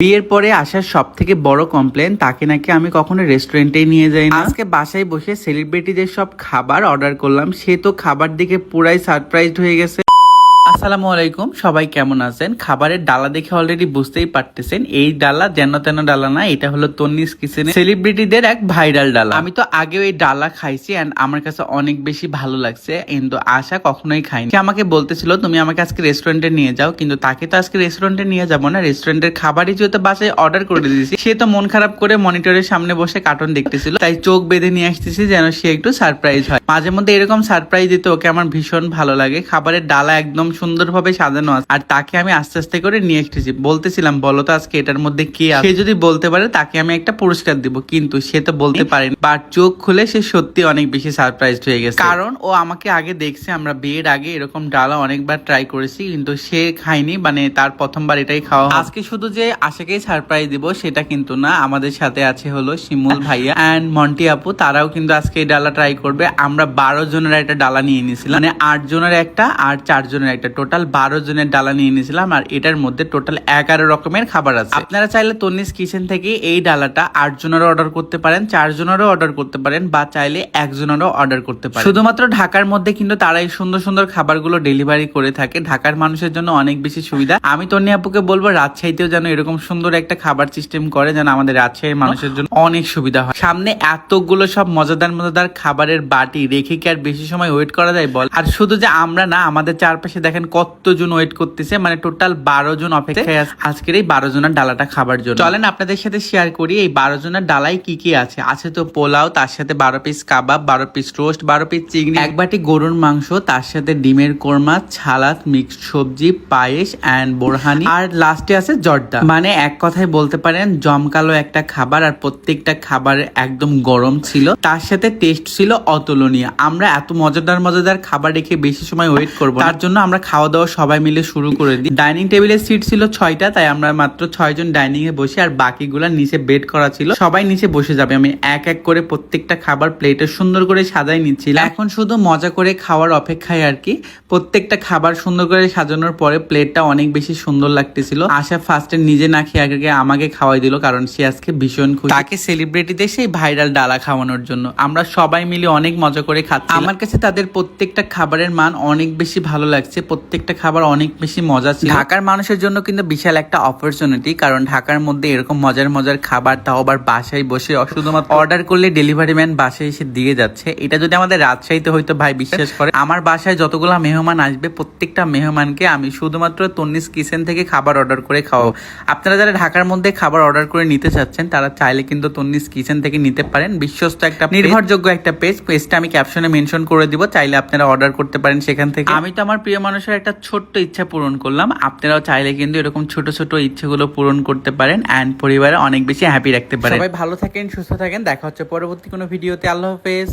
বিয়ের পরে আসার সব থেকে বড় কমপ্লেন তাকে নাকি আমি কখনো রেস্টুরেন্টে নিয়ে যাই না আজকে বাসায় বসে সেলিব্রিটিদের সব খাবার অর্ডার করলাম, সে তো খাবার দিকে পুরাই সারপ্রাইজড হয়ে গেছে। আসসালামু আলাইকুম, সবাই কেমন আছেন? খাবারের ডালা দেখে অলরেডি বুঝতেই পারতেছেন, এই ডালা যেন তেন ডালা না, এটা হলো তন্নিস কিচেনে সেলিব্রিটিদের এক ভাইরাল ডালা। আমি তো আগেও এই ডালা খাইছি এন্ড আমার কাছে অনেক বেশি ভালো লাগছে, কিন্তু আশা কখনোই খাইনি। আমাকে বলতেছিল, তুমি আমাকে আজকে রেস্টুরেন্টে নিয়ে যাও। কিন্তু তাকে তো আজকে রেস্টুরেন্টে নিয়ে যাব না রেস্টুরেন্টের খাবারই যেহেতু বাসায় অর্ডার করে দিয়েছি, সে তো মন খারাপ করে মনিটরের সামনে বসে কার্টুন দেখতেছিল, তাই চোখ বেঁধে নিয়ে আসতেছি যেন সে একটু সারপ্রাইজ হয়। মাঝে মধ্যে এরকম সারপ্রাইজ দিতে ওকে আমার ভীষণ ভালো লাগে। খাবারের ডালা একদম সুন্দরভাবে সাজানো আছে। আর তাকে আমি আস্তে আস্তে করে নিয়ে এসেছি। বলতেছিলাম, বলো তো আজকে এটার মধ্যে কে আছে? সে যদি বলতে পারে, তাকে আমি একটা পুরস্কার দিব। কিন্তু সে তো বলতে পারেনি। বাট চোখ খুলে সে সত্যি অনেক বেশি সারপ্রাইজ হয়ে গেছে। কারণ ও আমাকে আগে দেখছে, আমরা বিয়ের আগে এরকম ডালা অনেকবার ট্রাই করেছি, কিন্তু সে খায়নি। মানে তার প্রথমবার এটাই খাওয়া আজকে শুধু যে আশাকেই সারপ্রাইজ দিব, সেটা কিন্তু না। আমাদের সাথে আছে হলো শিমুল ভাইয়া এন্ড মন্টি আপু। তারাও কিন্তু আজকে এই ডালা ট্রাই করবে। আমরা বারো জনের একটা ডালা নিয়ে নিয়েছিলাম। মানে আট জনের একটা আর চার জনের একটা। টোটাল বারো জনের ডালা নিয়ে নিয়েছিলাম, আর এটার মধ্যে টোটাল এগারো রকমের খাবার আছে। আপনারা চাইলে তন্নিস কিচেন থেকে এই ডালাটা আট জনেরও অর্ডার করতে পারেন, চার জনেরও অর্ডার করতে পারেন, বা চাইলে একজনেরও অর্ডার করতে পারেন। শুধুমাত্র ঢাকার মধ্যে কিন্তু তারা এই সুন্দর সুন্দর খাবারগুলো ডেলিভারি করে থাকে। ঢাকার মানুষের জন্য অনেক বেশি সুবিধা। আমি তন্নি আপুকে বলব, রাজশাহীতেও যেন এরকম সুন্দর একটা খাবার সিস্টেম করে, যেন আমাদের রাজশাহীর মানুষের জন্য অনেক সুবিধা হয়। সামনে এতগুলো সব মজাদার মজাদার খাবারের বাটি রেখে কি আর বেশি সময় ওয়েট করা যায় বল? আর শুধু যে আমরা না, আমাদের চারপাশে দেখেন কতজন ওয়েট করতেছে মানে টোটাল বারো জন অপেক্ষায় আজকের এই বারো জনের ডালাটা খাবার জন্য। চলেন আপনাদের সাথে শেয়ার করি, এই বারো জনের ডালাই কি কি আছে? আছে তো পোলাও, তার সাথে বারো পিস কাবাব, বারো পিস রোস্ট বারো পিস চিংড়ি, এক বাটি গরুর মাংস, তার সাথে ডিমের কোরমা, ছালাদ মিক্সড সবজি, পায়েস অ্যান্ড বোরহানি। আর লাস্টে আছে জর্দা। মানে এক কথায় বলতে পারেন, জমকালো একটা খাবার আর প্রত্যেকটা খাবার একদম গরম ছিল। তার সাথে টেস্ট ছিল অতুলনীয়। আমরা এত মজাদার মজাদার খাবার রেখে বেশি সময় ওয়েট করব তার জন্য আমরা খাওয়া দাওয়া সবাই মিলে শুরু করে দিই। ডাইনিং টেবিলের সিট ছিল ছয়টা, তাই আমরা মাত্র ছয়জন ডাইনিং এ বসে, আর বাকিগুলা নিচে বেড করা ছিল। সবাই নিচে বসে যাবে। আমি এক এক করে প্রত্যেকটা খাবার প্লেটে সুন্দর করে সাজাই নিচ্ছিলাম। এখন শুধু মজা করে খাওয়ার অপেক্ষায় আর কি। প্রত্যেকটা খাবার সুন্দর করে সাজানোর পরে প্লেটটা অনেক বেশি সুন্দর লাগতেছিল। আশা ফার্স্টে নিজে না খেয়ে আগে আমাকে খাওয়াই দিল, কারণ সে আজকে ভীষণ খুশি। তাকে সেলিব্রিটিদের সেই ভাইরাল ডালা খাওয়ানোর জন্য। আমরা সবাই মিলে অনেক মজা করে খাচ্ছি আমার কাছে তাদের প্রত্যেকটা খাবারের মান অনেক বেশি ভালো লাগছে। প্রত্যেকটা খাবার অনেক বেশি মজা ছিল। ঢাকার মানুষের জন্য কিন্তু বিশাল একটা অপরচুনিটি কারণ ঢাকার মধ্যে এরকম মজার মজার খাবার তাও আবার বাসায় বসে শুধুমাত্র অর্ডার করলে ডেলিভারি ম্যান বাসায় এসে দিয়ে যাচ্ছে। এটা যদি আমাদের রাজশাহীতে হয়তো ভাই বিশ্বাস করে। আমার বাসায় যতগুলো মেহমান আসবে প্রত্যেকটা মেহমানকে আমি শুধুমাত্র তন্নিস কিচেন থেকে খাবার অর্ডার করে খাওয়াবো। আপনারা যারা ঢাকার মধ্যে খাবার অর্ডার করে নিতে চাচ্ছেন তারা চাইলে কিন্তু তন্নিস কিচেন থেকে নিতে পারেন। বিশ্বস্ত একটা নির্ভরযোগ্য একটা পেজ। পেজটা আমি ক্যাপশনে মেনশন করে দিব চাইলে আপনারা অর্ডার করতে পারেন সেখান থেকে। আমি তো আমার প্রিয় মানুষের একটা ছোট্ট ইচ্ছা পূরণ করলাম। আপনারাও চাইলে কিন্তু এরকম ছোট ছোট ইচ্ছেগুলো পূরণ করতে পারেন অ্যান্ড পরিবারে অনেক বেশি হ্যাপি রাখতে পারেন। সবাই ভালো থাকেন, সুস্থ থাকেন। দেখা হচ্ছে পরবর্তী কোনো ভিডিওতে। আল্লাহ হাফেজ।